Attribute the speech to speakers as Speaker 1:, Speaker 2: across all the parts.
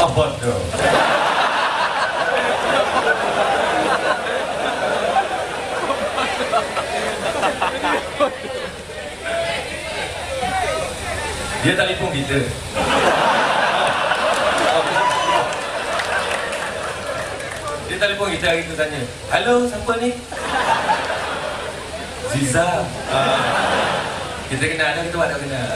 Speaker 1: Oh, bodoh. Dia telefon kita. Dia telefon kita hari tu tanya, Halo, siapa ni? Ziza. Ah. Kita kenal kita tak kenal.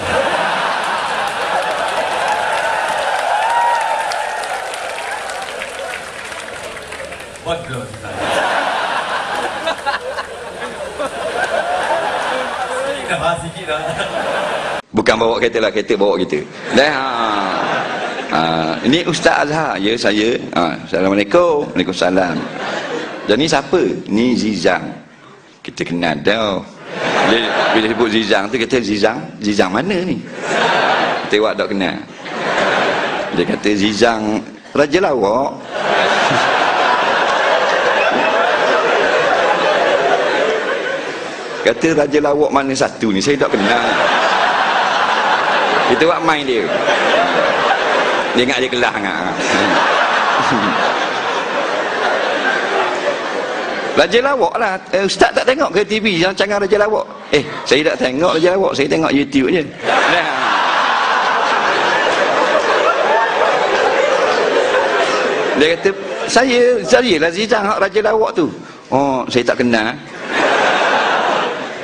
Speaker 1: Dah.
Speaker 2: Bukan bawa kereta lah, kereta bawa kita. Dah. Ha. Ha. Ini Ustaz Azhar. Ya, saya. Ha. Assalamualaikum. Waalaikumsalam. Dan ni siapa? Ni Zizang. Kita kenal dah. Bila, bila sebut Zizang tu, kita Zizang. Zizang mana ni? Buat tak kenal. Dia kata Zizang Raja Lawak. Kata Raja Lawak mana satu ni? Saya tak kenal. Kita buat main dia. Dia ingat dia kelah ngak. Raja Lawak lah. Eh, Ustaz tak tengok ke TV yang canggah Raja Lawak? Eh, saya tak tengok Raja Lawak. Saya tengok YouTube je. Nah. Dia kata, saya, saya lah Zizang Raja Lawak tu. Oh, saya tak kenal.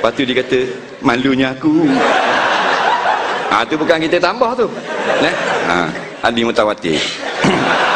Speaker 2: Lepas tu dia kata, malunya aku. Ha, tu bukan kita tambah tu. Nah, ha, Adi Mutawatir.